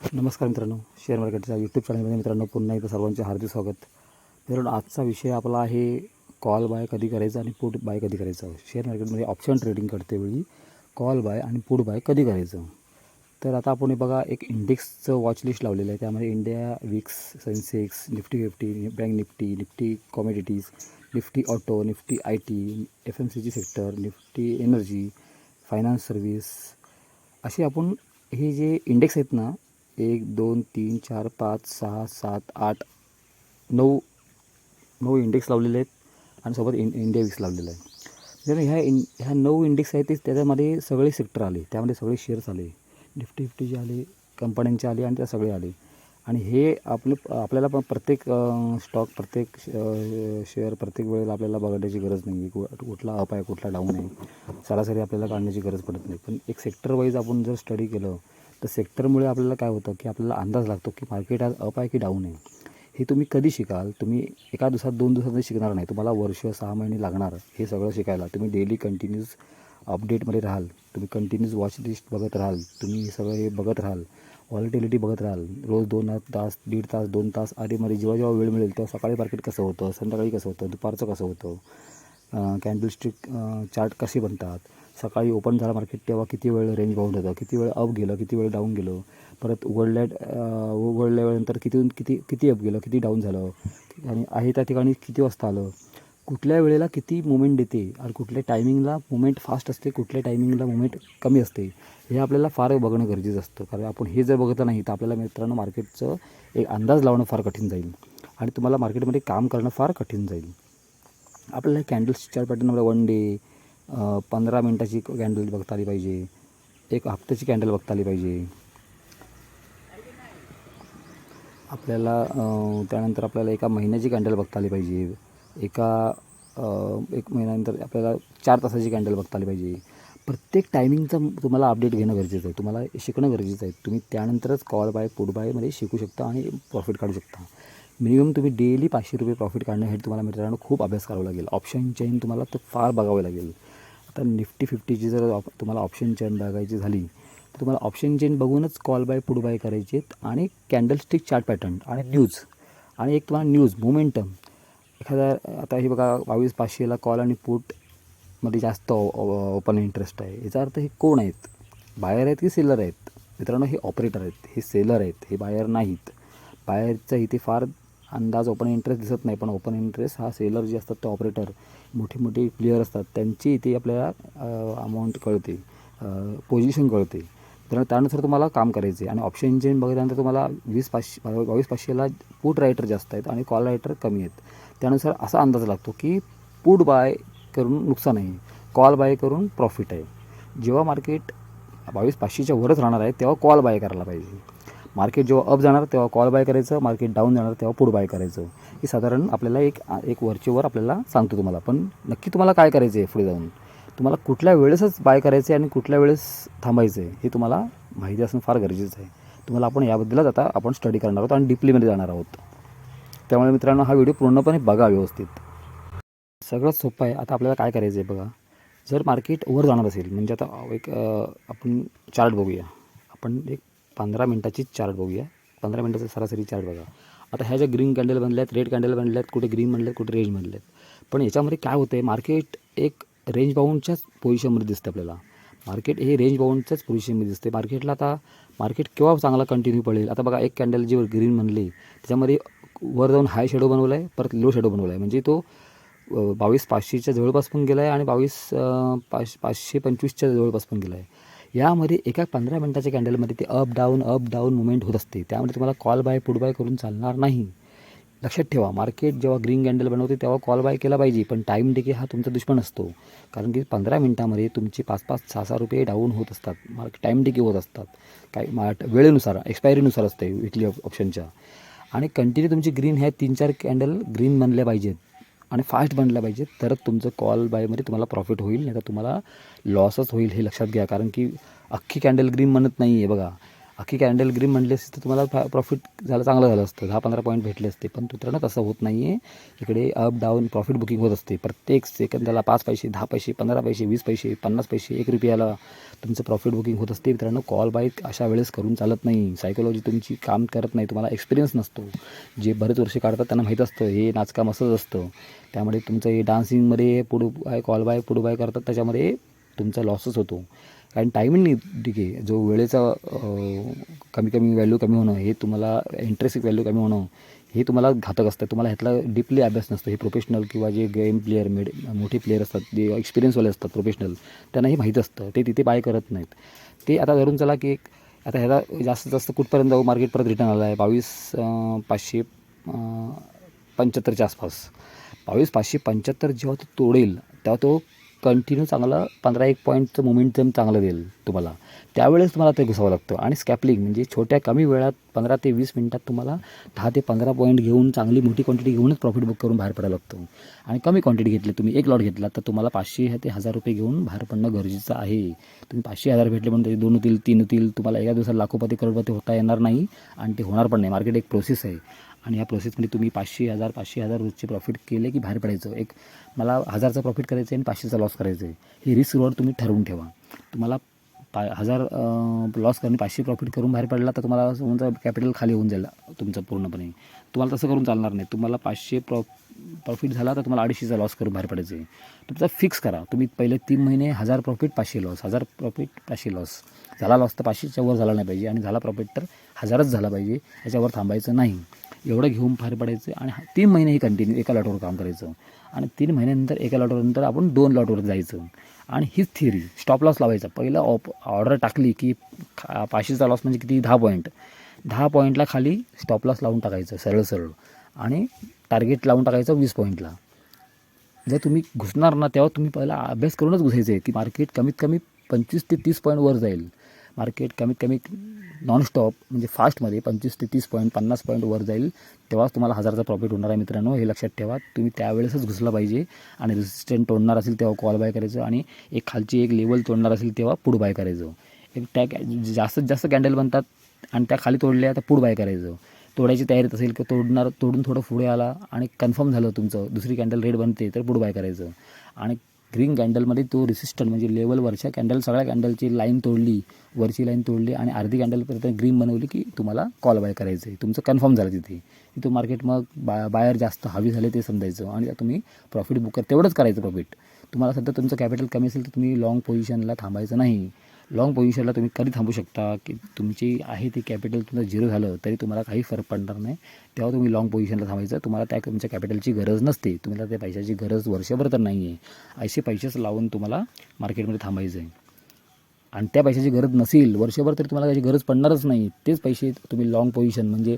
नमस्कार मित्रांनो शेअर मार्केटच्या यूट्यूब चॅनलमध्ये मित्रांनो पुन्हा एकदा सर्वांचे हार्दिक स्वागत. मित्रांनो आजचा विषय आपला आहे कॉल बाय कधी करायचा आणि पुट बाय कधी करायचं. शेअर मार्केटमध्ये ऑप्शन ट्रेडिंग करतेवेळी कॉल बाय आणि पुट बाय कधी करायचं. तर आता आपण हे बघा एक इंडेक्सचं वॉच लिस्ट लावलेलं आहे. त्यामध्ये India VIX Sensex Nifty fifty bank Nifty Nifty commodities Nifty auto Nifty I T F M C G sector Nifty energy finance service असे आपण हे जे इंडेक्स आहेत ना एक दोन तीन चार पाच सहा सात आठ नऊ नऊ इंडेक्स लावलेले आहेत आणि सोबत इन इंडिया विक्स लावलेलं आहे. तर ह्या इन ह्या नऊ इंडेक्स आहेत ते त्याच्यामध्ये सगळे सेक्टर आले. त्यामध्ये सगळे शेअर्स आले. निफ्टी फिफ्टीचे आले कंपन्यांचे आले आणि त्या सगळे आले. आणि हे आपलं आपल्याला पण प्रत्येक स्टॉक प्रत्येक शेअर प्रत्येक वेळेला आपल्याला बघण्याची गरज नाही आहे. कु- कुठला अप आहे कुठला डाऊन आहे. सरासरी आपल्याला काढण्याची गरज पडत नाही. पण एक सेक्टर वाईज आपण जर स्टडी केलं तर सेक्टरमुळे आपल्याला काय होतं की आपल्याला अंदाज लागतो की मार्केट आज अप आहे की डाऊन आहे? हे तुम्ही कधी शिकाल? तुम्ही एका दिवसात दोन दिवसात शिकणार नाही. तुम्हाला वर्ष सहा महिने लागणार हे सगळं शिकायला. तुम्ही डेली कंटिन्यूज अपडेटमध्ये राहाल. तुम्ही कंटिन्यूज वॉच लिस्ट बघत राहाल. तुम्ही हे सगळं हे बघत राहाल. व्हॉलिटिलिटी बघत राहाल. रोज दोन तास दीड तास दोन तास आधीमध्ये जेव्हा जेव्हा वेळ मिळेल तेव्हा सकाळी मार्केट कसं होतं? संध्याकाळी कसं होतं? दुपारचं कसं होतं? कॅन्डलस्टिक चार्ट कसे बनतात? सकाळी ओपन झालं मार्केट तेव्हा किती वेळ रेंज बाउंड होतं किती वेळ अप गेलं? किती वेळ डाऊन गेलं? परत उघडल्या उघडल्या वेळेनंतर किती किती किती अप गेलं? किती डाऊन झालं? आणि आहे त्या ठिकाणी किती वाजता आलं? कुठल्या वेळेला किती मुवमेंट देते? आणि कुठल्या टायमिंगला मुवमेंट फास्ट असते? कुठल्या टायमिंगला मुवमेंट कमी असते? हे आपल्याला फार बघणं गरजेचं असतं. कारण आपण हे जर बघितलं नाही तर आपल्याला मित्रांनो मार्केटचं एक अंदाज लावणं फार कठीण जाईल. आणि तुम्हाला मार्केटमध्ये काम करणं फार कठीण जाईल. आपल्याला कॅन्डल्स चार पॅटर्नमध्ये वन डे पंधरा मिनटाची कॅन्डल बघता आली पाहिजे. एक हप्त्याची कॅन्डल बघता आली पाहिजे. आपल्याला त्यानंतर आपल्याला एका महिन्याची कॅन्डल बघता आली पाहिजे. एका एक महिन्यानंतर आपल्याला चार तासाची कॅन्डल बघता आली पाहिजे. प्रत्येक टायमिंगचं तुम्हाला अपडेट घेणं गरजेचं आहे. तुम्हाला शिकणं गरजेचं आहे. तुम्ही त्यानंतरच कॉल बाय पुट बायमध्ये शिकू शकता आणि प्रॉफिट काढू शकता. मिनिमम तुम्ही डेली पाचशे रुपये प्रॉफिट काढण्यासाठी तुम्हाला मित्रांनो खूप अभ्यास करावा लागेल. ऑप्शन चेन तुम्हाला तर फार बघावं लागेल. आता निफ्टी फिफ्टीची जर ऑप तुम्हाला ऑप्शन चेन बघायची झाली तर तुम्हाला ऑप्शन चेन बघूनच कॉल बाय पुड बाय करायचे आहेत आणि कॅन्डलस्टिक चार्ट पॅटर्न आणि न्यूज आणि एक तुम्हाला न्यूज मोमेंटम एखादा आता हे बघा बावीस पाचशेला कॉल आणि पुटमध्ये जास्त ओपन इंटरेस्ट आहे. याचा अर्थ हे कोण आहेत? बायर आहेत की सेलर आहेत? मित्रांनो हे ऑपरेटर आहेत. हे सेलर आहेत. हे बायर नाहीत. बायरचा इथे फार अंदाज ओपन इंटरेस्ट दिसत नाही पण ओपन इंटरेस्ट हा सेलर जे असतात ते ऑपरेटर मोठे मोठे प्लेयर असतात त्यांची इथे आपल्याला अमाऊंट कळते पोझिशन कळते. तर त्यानुसार तुम्हाला काम करायचे आणि ऑप्शन इंजिन बघितल्यानंतर तुम्हाला वीस पाचशे बावीस पाचशेला पुट रायटर जास्त आहेत आणि कॉल रायटर कमी आहेत. त्यानुसार असा अंदाज लागतो की पुट बाय करून नुकसान आहे. कॉल बाय करून प्रॉफिट आहे. जेव्हा मार्केट बावीस पाचशेच्या वरच राहणार आहे तेव्हा कॉल बाय करायला पाहिजे. मार्केट जेव्हा अप जाणार तेव्हा कॉल बाय करायचं मार्केट डाऊन जाणार तेव्हा पुढ बाय करायचं. हे साधारण आपल्याला एक एक वरचेवर आपल्याला सांगतो तुम्हाला. पण नक्की तुम्हाला काय करायचं आहे पुढे जाऊन? तुम्हाला कुठल्या वेळेसच बाय करायचं आहे आणि कुठल्या वेळेस थांबायचं आहे हे तुम्हाला माहिती असणं फार गरजेचं आहे. तुम्हाला आपण याबद्दलच आता आपण स्टडी करणार आहोत आणि डीपलीमध्ये जाणार आहोत. त्यामुळे मित्रांनो हा व्हिडिओ पूर्णपणे बघा व्यवस्थित. सगळंच सोपं आहे. आता आपल्याला काय करायचं आहे बघा. जर मार्केट वर जाणार असेल म्हणजे आता एक आपण चार्ट बघूया. आपण एक पंधरा मिनटाची चार्ट बघूया. पंधरा मिनटाचा सरासरी चार्ट बघा. आता ह्या ज्या ग्रीन कॅन्डल बनल्या आहेत रेड कॅन्डल बनल्या आहेत कुठे ग्रीन बनले आहेत कुठे रेंज बनले आहेत पण याच्यामध्ये काय होतं आहे मार्केट एक रेंज बाउंडच्याच पोझिशनमध्ये दिसतं आपल्याला. मार्केट हे रेंज बाउंडच्याच पोझिशनमध्ये दिसते मार्केटला आता मार्केट केव्हा चांगला कंटिन्यू पडेल? आता बघा एक कॅन्डल जी ग्रीन बनली त्याच्यामध्ये वर जाऊन हाय शेडो बनवला आहे परत लो शेडो बनवला आहे म्हणजे तो बावीस पाचशेच्या जवळपास पण गेला आहे आणि बावीस पाच पाचशे पंचवीसच्या जवळपास पण गेला आहे यामध्ये एका पंधरा मिनटाच्या कॅन्डलमध्ये ते up down up down movement होत असते. त्यामध्ये तुम्हाला कॉल बाय पुट बाय करून चालणार नाही. लक्षात ठेवा मार्केट जेव्हा ग्रीन कॅन्डल बनवते तेव्हा कॉल बाय केला पाहिजे पण टाईम देखील हा तुमचा दुश्मन असतो. कारण की पंधरा मिनटामध्ये तुमचे पाच पाच सहा सहा रुपये डाऊन होत असतात. मार्क टाईम डिके होत असतात. काय मा वेळेनुसार एक्सपायरीनुसार असते विकली ऑप्शनच्या आणि कंटिन्यू तुमची ग्रीन ह्या तीन चार कॅन्डल ग्रीन बनल्या पाहिजेत. आणि फास्ट बनलं पाहिजे. तरच तुमचं कॉल बायमध्ये तुम्हाला प्रॉफिट होईल नाही तर तुम्हाला लॉसच होईल हे लक्षात घ्या. कारण की अख्खी कॅन्डल ग्रीन म्हणत नाही आहे बघा. अख्खी कॅन्डल ग्रीन म्हटली असती तर तुम्हाला प्रॉफिट झालं चांगलं झालं असतं. दहा पंधरा पॉईंट भेटले असते. पण मित्रांनो तसं होत नाही आहे इकडे अप डाऊन प्रॉफिट बुकिंग होत असते. प्रत्येक सेकंदाला पाच पैसे दहा पैसे पंधरा पैसे वीस पैसे पन्नास पैसे एक रुपयाला तुमचं प्रॉफिट बुकिंग होत असते. मित्रांनो कॉल बाय अशा वेळेस करून चालत नाही. सायकोलॉजी तुमची काम करत नाही. तुम्हाला एक्सपिरियन्स नसतो. जे बरेच वर्ष काढतात त्यांना माहीत असतं. हे नाचकाम असंच असतं. त्यामुळे तुमचं हे डान्सिंगमध्ये put buy call buy put buy करतात. त्याच्यामध्ये तुमचा लॉसच होतो. कारण टाईम नाही ठीक आहे जो वेळेचा कमी कमी व्हॅल्यू कमी होणं हे तुम्हाला इंटरेस्टिक व्हॅल्यू कमी होणं हे तुम्हाला घातक असतं. तुम्हाला ह्यातला डीपली अभ्यास नसतो. हे प्रोफेशनल किंवा जे गेम प्लेअर मेड मोठे प्लेअर असतात जे एक्सपिरियन्सवाले असतात प्रोफेशनल त्यांना हे माहीत असतं. ते तिथे बाय करत नाहीत. ते आता धरून चला की एक आता ह्याला जास्तीत जास्त कुठपर्यंत जाऊ? मार्केट परत रिटर्न आला आहे बावीस पाचशे पंच्याहत्तरच्या आसपास. बावीस पाचशे पंच्याहत्तर जेव्हा तो तोडेल तेव्हा तो कंटिन्यू चांगला पंधरा एक पॉईंटचं मोमेंटम चांगलं देईल तुम्हाला. त्यावेळेस तुम्हाला ते घुसावं लागतं. आणि स्कॅपलिंग म्हणजे छोट्या कमी वेळात पंधरा ते वीस मिनिटात तुम्हाला दहा ते पंधरा पॉईंट घेऊन चांगली मोठी क्वांटिटी घेऊनच प्रॉफिट बुक करून बाहेर पडायला लागतो. आणि कमी क्वांटिटी घेतली तुम्ही एक लॉट घेतला तर तुम्हाला पाचशे ते हजार रुपये घेऊन बाहेर पडणं गरजेचं आहे. तुम्ही पाचशे हजार भेटले म्हणून त्याचे दोन होतील तीन होतील तुम्हाला एका दिवसात लाखोपती करोडपती होता येणार नाही आणि ते होणार पण नाही. मार्केट एक प्रोसेस आहे. आणि या प्रोसेसमध्ये तुम्ही पाचशे हजार पाचशे हजार रोजचे प्रॉफिट केले की बाहेर पडायचं. एक मला हजारचं प्रॉफिट करायचं आहे आणि पाचशेचा लॉस करायचं आहे ही रिस्क रिवॉर्ड तुम्ही ठरवून ठेवा. तुम्हाला पा हजार लॉस करून पाचशे प्रॉफिट करून बाहेर पडला तर तुम्हाला तुमचं कॅपिटल खाली होऊन जाईल तुमचं पूर्णपणे. तुम्हाला तसं करून चालणार नाही. तुम्हाला पाचशे प्रॉ प्रॉफिट झाला तर तुम्हाला अडीचशेचा लॉस करून बाहेर पडायचं आहे तुमचा फिक्स करा. तुम्ही पहिले तीन महिने हजार प्रॉफिट पाचशे लॉस हजार प्रॉफिट पाचशे लॉस झाला लॉस तर पाचशेच्या वर झाला नाही पाहिजे आणि झाला प्रॉफिट तर हजारच झाला पाहिजे. याच्यावर थांबायचं नाही. एवढं घेऊन फार पडायचं आणि तीन महिने हे कंटिन्यू एका लॉटवर काम करायचं. आणि तीन महिन्यानंतर एका लॉटवरनंतर आपण दोन लॉटवर जायचं. आणि हीच थिअरी स्टॉप लॉस लावायचा. पहिला ऑप ऑर्डर टाकली की खा- पाचशेचा लॉस म्हणजे किती? दहा पॉईंट दहा पॉईंटला खाली स्टॉप लॉस लावून टाकायचं सरळ सरळ. आणि टार्गेट लावून टाकायचं वीस पॉईंटला जर तुम्ही घुसणार ना तेव्हा तुम्ही पहिला अभ्यास करूनच घुसायचं आहे की मार्केट कमीत कमी पंचवीस ते तीस पॉईंट वर जाईल. मार्केट कमीत कमी नॉनस्टॉप म्हणजे फास्टमध्ये पंचवीस ते तीस पॉईंट पन्नास पॉईंट वर जाईल तेव्हाच तुम्हाला हजारचा प्रॉफिट होणार आहे मित्रांनो. हे लक्षात ठेवा. तुम्ही त्यावेळेसच घुसला पाहिजे आणि रेसिस्टंट तोडणार असेल तेव्हा कॉल बाय करायचं आणि एक खालची एक लेवल तोडणार असेल तेव्हा पुढ बाय करायचं. एक टॅग जास्तीत जास्त कॅन्डल बनतात आणि त्या खाली तोडल्या तर पुढ बाय करायचं. तोडायची तयारीत असेल की तोडणार तोडून थोडं पुढे आला आणि कन्फर्म झालं तुमचं. दुसरी कॅन्डल रेड बनते तर पुढ बाय करायचं. आणि ग्रीन कॅन्डलमध्ये तो रेसिस्टंट म्हणजे लेवल वरच्या कॅन्डल सगळ्या कॅन्डलची लाईन तोडली वरची लाईन तोडली आणि अर्धी कॅन्डलपर्यंत ग्रीन बनवली की तुम्हाला कॉल बाय करायचं आहे तुमचं कन्फर्म झालं तिथे. तो मार्केट मग बा बायर जास्त हवी झाले ते समजायचं आणि तुम्ही प्रॉफिट बुक कर तेवढंच करायचं प्रॉफिट तुम्हाला सध्या तुमचं कॅपिटल कमी असेल तर तुम्ही लॉंग पोझिशनला थांबायचं नाही. लॉंग पोझिशनला तुम्ही कधी थांबू शकता? की तुमची आहे ती कॅपिटल तुमचं झिरो झालं तरी तुम्हाला काही फरक पडणार नाही. तेव्हा तुम्ही लॉंग पोझिशनला थांबायचं. तुम्हाला त्या तुमच्या कॅपिटलची गरज नसते. तुम्हाला त्या पैशाची गरज वर्षभर तर नाही आहे असे पैसेच लावून तुम्हाला मार्केटमध्ये थांबायचं आहे आणि त्या पैशाची गरज नसेल वर्षभर तरी तुम्हाला त्याची गरज पडणारच नाही. तेच पैसे तुम्ही लॉंग पोझिशन म्हणजे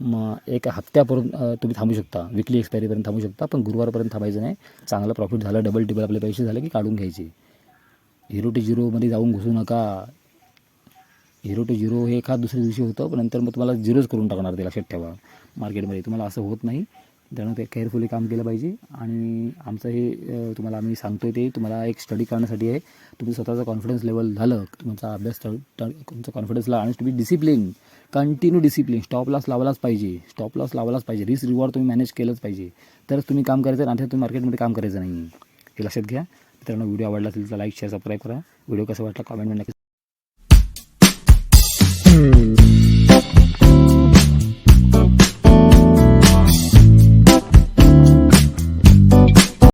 म एक हप्त्यापर्यंत तुम्ही थांबू शकता. विकली एक्सपायरीपर्यंत थांबू शकता. पण गुरुवारपर्यंत थांबायचं नाही. चांगलं प्रॉफिट झालं डबल टिबल आपले पैसे झाले की काढून घ्यायचे. झिरो टू झिरोमध्ये जाऊन घुसू नका. झिरो टू झिरो हे एखाद दुसऱ्या दिवशी होतं पण नंतर मग तुम्हाला झिरोच करून टाकणार ते लक्षात ठेवा. मार्केटमध्ये तुम्हाला असं होत नाही. त्यानं ते केअरफुली काम केलं पाहिजे. आणि आमचं हे तुम्हाला आम्ही सांगतो ते तुम्हाला एक स्टडी करण्यासाठी आहे. तुम्ही स्वतःचं कॉन्फिडन्स लेवल झालं तुमचा अभ्यास ट- तुमचा कॉन्फिडन्सला आणि तुम्ही discipline continue discipline stop loss लावायलाच पाहिजे. स्टॉप लॉस लावायलाच पाहिजे. रिस्क रिवॉर्ड तुम्ही मॅनेज केलंच पाहिजे. तरच तुम्ही काम करायचं आणि तुम्ही मार्केटमध्ये काम करायचं नाही हे लक्षात घ्या. मित्रांनो व्हिडिओ आवडला असेल तर लाईक शेअर सबस्क्राईब करा. व्हिडिओ कसा वाटला कॉमेंटमध्ये नक्की